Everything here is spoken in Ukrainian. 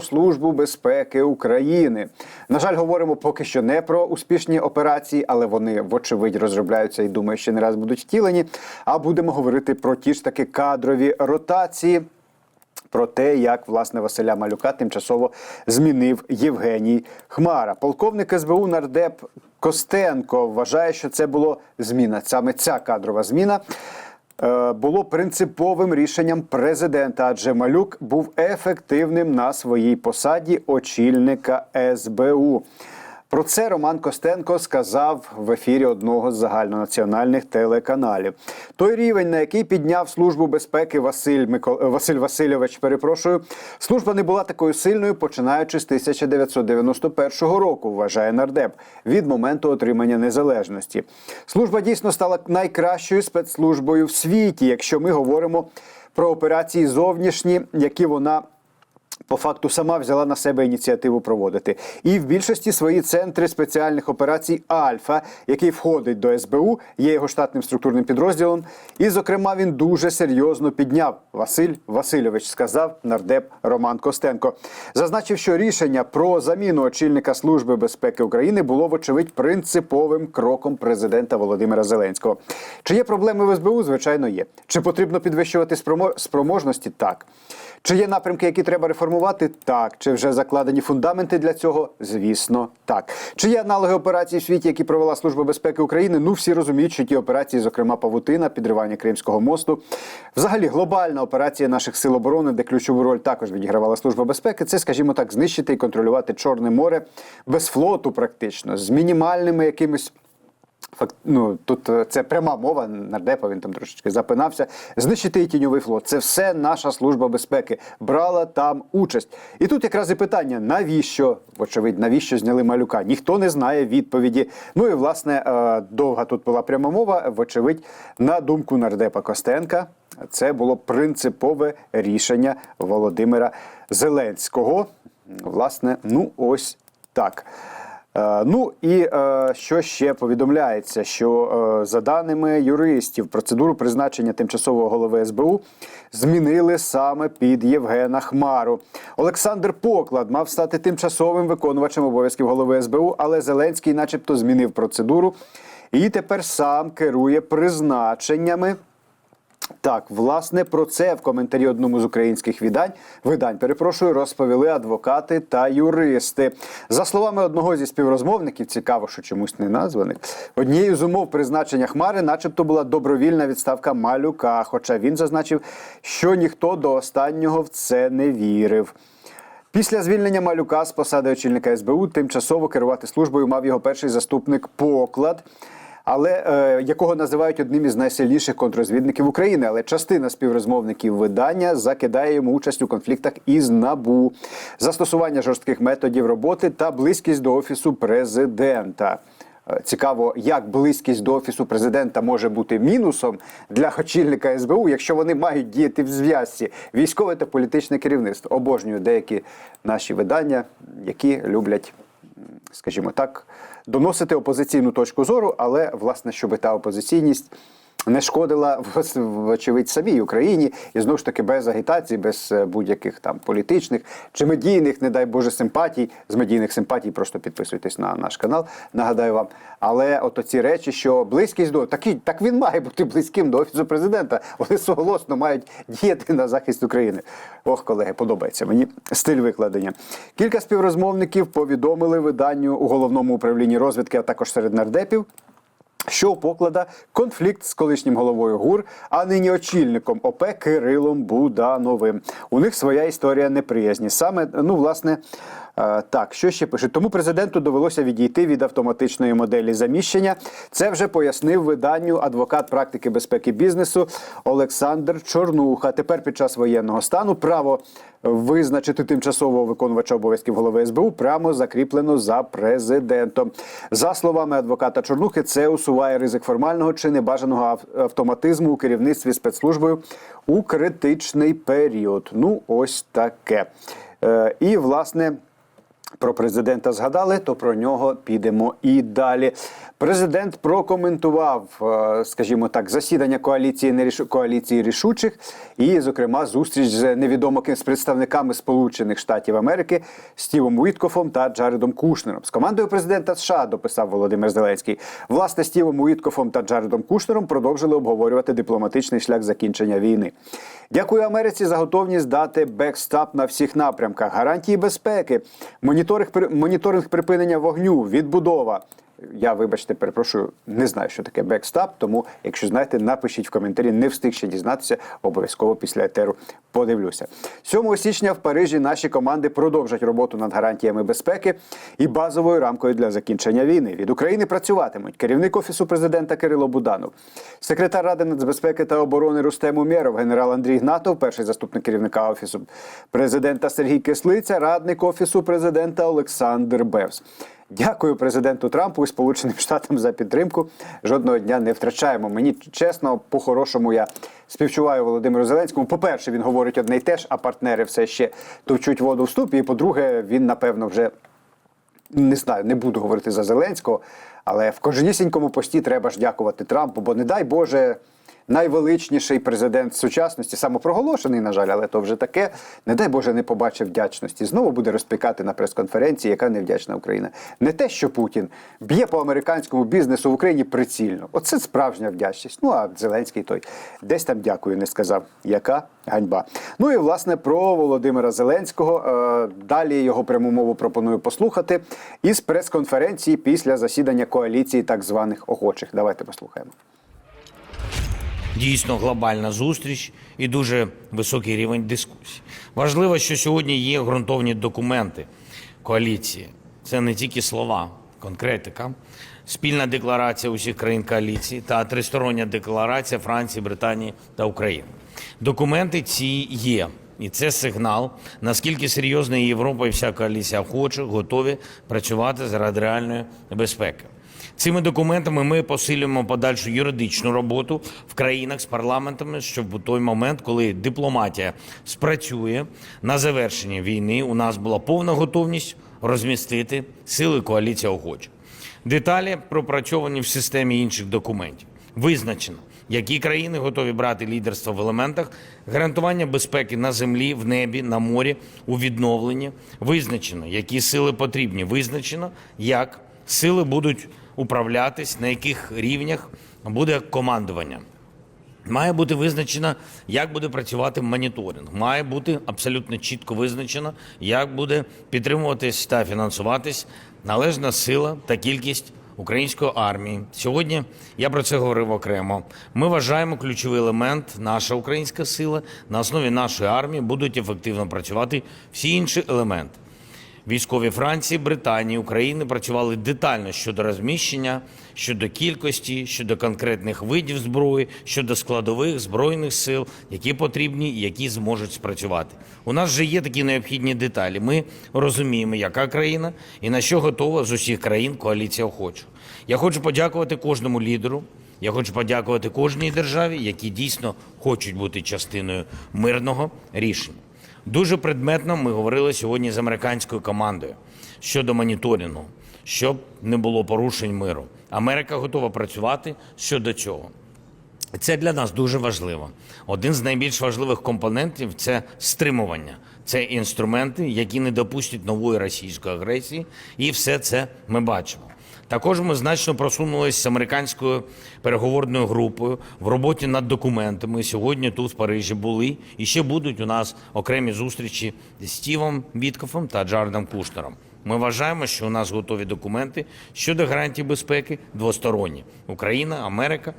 службу безпеки України. На жаль, говоримо поки що не про успішні операції, але вони вочевидь розробляються і думаю, що не раз будуть втілені. А будемо говорити про ті ж таки кадрові ротації. Про те, як власне Василя Малюка тимчасово змінив Євгеній Хмара. Полковник СБУ нардеп Костенко вважає, що це було зміна. Саме ця кадрова зміна було принциповим рішенням президента, адже Малюк був ефективним на своїй посаді очільника СБУ. Про це Роман Костенко сказав в ефірі одного з загальнонаціональних телеканалів. Той рівень, на який підняв службу безпеки Василь Микол... Василь Васильович, перепрошую, служба не була такою сильною, починаючи з 1991 року, вважає нардеп від моменту отримання незалежності. Служба дійсно стала найкращою спецслужбою в світі, якщо ми говоримо про операції зовнішні, які вона по факту сама взяла на себе ініціативу проводити. І в більшості свої центри спеціальних операцій Альфа, який входить до СБУ, є його штатним структурним підрозділом. І, зокрема, він дуже серйозно підняв Василь Васильович, сказав нардеп Роман Костенко. Зазначив, що рішення про заміну очільника Служби безпеки України було, вочевидь, принциповим кроком президента Володимира Зеленського. Чи є проблеми в СБУ? Звичайно, є. Чи потрібно підвищувати спромо- спроможності? Так. Чи є напрямки, які треба реформувати? Так. Чи вже закладені фундаменти для цього? Звісно, так. Чи є аналоги операцій в світі, які провела Служба безпеки України? Ну, всі розуміють, що ті операції, зокрема Павутина, підривання Кримського мосту, взагалі глобальна операція наших сил оборони, де ключову роль також відігравала Служба безпеки, це, скажімо так, знищити і контролювати Чорне море без флоту, практично, з мінімальними якимись. Факт, ну тут е, це пряма мова нардепа, він там трошечки запинався. Знищити тіньовий флот. Це все наша служба безпеки брала там участь. І тут якраз і питання: навіщо, вочевидь, навіщо зняли малюка? Ніхто не знає відповіді. Ну і власне е, довга тут була пряма мова. Вочевидь, на думку нардепа Костенка, це було принципове рішення Володимира Зеленського. Власне, ну ось так. Е, Ну і е, що ще повідомляється, що е, за даними юристів, процедуру призначення тимчасового голови СБУ змінили саме під Євгена Хмару. Олександр Поклад мав стати тимчасовим виконувачем обов'язків голови СБУ, але Зеленський, начебто, змінив процедуру і тепер сам керує призначеннями. Так, власне, про це в коментарі одному з українських видань, видань, перепрошую, розповіли адвокати та юристи. За словами одного зі співрозмовників, цікаво, що чомусь не названих, однією з умов призначення Хмари, начебто, була добровільна відставка малюка. Хоча він зазначив, що ніхто до останнього в це не вірив. Після звільнення малюка з посади очільника СБУ тимчасово керувати службою мав його перший заступник поклад. Але е, якого називають одним із найсильніших контррозвідників України, але частина співрозмовників видання закидає йому участь у конфліктах із набу, застосування жорстких методів роботи та близькість до офісу президента. Е, Цікаво, як близькість до офісу президента може бути мінусом для очільника СБУ, якщо вони мають діяти в зв'язці військове та політичне керівництво. Обожнюю деякі наші видання, які люблять, скажімо так, доносити опозиційну точку зору, але власне, щоб та опозиційність. Не шкодила вочевидь самій Україні і знову ж таки без агітації, без е, будь-яких там політичних чи медійних, не дай Боже, симпатій. З медійних симпатій просто підписуйтесь на наш канал. Нагадаю вам. Але от ці речі, що близькість до такі, так він має бути близьким до офісу президента. Вони суголосно мають діяти на захист України. Ох, колеги, подобається мені стиль викладення. Кілька співрозмовників повідомили виданню у головному управлінні розвідки, а також серед нардепів. Що поклада конфлікт з колишнім головою ГУР, а нині очільником ОП Кирилом Будановим. У них своя історія неприязні. Саме ну власне. Е, Так, що ще пишуть? Тому президенту довелося відійти від автоматичної моделі заміщення. Це вже пояснив виданню адвокат практики безпеки бізнесу Олександр Чорнуха. Тепер під час воєнного стану право визначити тимчасового виконувача обов'язків голови СБУ прямо закріплено за президентом. За словами адвоката Чорнухи, це усуває ризик формального чи небажаного ав- автоматизму у керівництві спецслужбою у критичний період. Ну, ось таке. Е, і власне. Про президента згадали, то про нього підемо і далі. Президент прокоментував, е, скажімо так, засідання коаліції коаліції рішучих, і, зокрема, зустріч з невідомо з представниками Сполучених Штатів Америки Стівом Уіткофом та Джаредом Кушнером. З командою президента США дописав Володимир Зеленський. Власне, Стівом Уіткофом та Джаредом Кушнером продовжили обговорювати дипломатичний шлях закінчення війни. Дякую Америці за готовність дати бекстап на всіх напрямках, гарантії безпеки, моніторинг, моніторинг припинення вогню, відбудова. Я, вибачте, перепрошую, не знаю, що таке бекстап. Тому, якщо знаєте, напишіть в коментарі. Не встиг ще дізнатися. Обов'язково після етеру подивлюся. 7 січня в Парижі наші команди продовжать роботу над гарантіями безпеки і базовою рамкою для закінчення війни. Від України працюватимуть керівник офісу президента Кирило Буданов, секретар ради нацбезпеки та оборони Рустем Умєров, генерал Андрій Гнатов, перший заступник керівника офісу президента Сергій Кислиця, радник офісу президента Олександр Бевс. Дякую президенту Трампу і Сполученим Штатам за підтримку. Жодного дня не втрачаємо. Мені чесно, по-хорошому я співчуваю Володимиру Зеленському. По-перше, він говорить одне й те ж, а партнери все ще товчуть воду в ступі. І по-друге, він напевно вже не знаю, не буду говорити за Зеленського, але в кожнісінькому пості треба ж дякувати Трампу, бо не дай Боже. Найвеличніший президент сучасності, самопроголошений, на жаль, але то вже таке. Не дай Боже, не побачив вдячності. Знову буде розпікати на прес-конференції, яка невдячна Україна. Не те, що Путін б'є по американському бізнесу в Україні прицільно. Оце справжня вдячність. Ну а Зеленський той десь там дякую, не сказав. Яка ганьба. Ну і власне про Володимира Зеленського. Е, Далі його пряму мову пропоную послухати із прес-конференції після засідання коаліції так званих охочих. Давайте послухаємо. Дійсно глобальна зустріч і дуже високий рівень дискусій. Важливо, що сьогодні є ґрунтовні документи коаліції. Це не тільки слова, конкретика, спільна декларація усіх країн коаліції та тристороння декларація Франції, Британії та України. Документи ці є. І це сигнал, наскільки серйозно Європа і вся коаліція хоче, готові працювати заради реальної безпеки. Цими документами ми посилюємо подальшу юридичну роботу в країнах з парламентами, щоб у той момент, коли дипломатія спрацює на завершенні війни, у нас була повна готовність розмістити сили коаліції охочих. Деталі пропрацьовані в системі інших документів. Визначено, які країни готові брати лідерство в елементах гарантування безпеки на землі, в небі, на морі, у відновленні. Визначено, які сили потрібні. Визначено, як сили будуть управлятись, на яких рівнях буде командування. Має бути визначено, як буде працювати моніторинг. Має бути абсолютно чітко визначено, як буде підтримуватись та фінансуватись належна сила та кількість української армії. Сьогодні я про це говорив окремо. Ми вважаємо ключовий елемент, наша українська сила. На основі нашої армії будуть ефективно працювати всі інші елементи. Військові Франції, Британії, України працювали детально щодо розміщення, щодо кількості, щодо конкретних видів зброї, щодо складових збройних сил, які потрібні і які зможуть спрацювати. У нас вже є такі необхідні деталі. Ми розуміємо, яка країна і на що готова з усіх країн коаліція охоча. Я хочу подякувати кожному лідеру. Я хочу подякувати кожній державі, які дійсно хочуть бути частиною мирного рішення. Дуже предметно ми говорили сьогодні з американською командою щодо моніторингу, щоб не було порушень миру. Америка готова працювати щодо цього. Це для нас дуже важливо. Один з найбільш важливих компонентів це стримування. Це інструменти, які не допустять нової російської агресії, і все це ми бачимо. Також ми значно просунулися з американською переговорною групою в роботі над документами. Сьогодні тут в Парижі були і ще будуть у нас окремі зустрічі з Стівом Віткофом та Джардом Кушнером. Ми вважаємо, що у нас готові документи щодо гарантій безпеки двосторонні Україна, Америка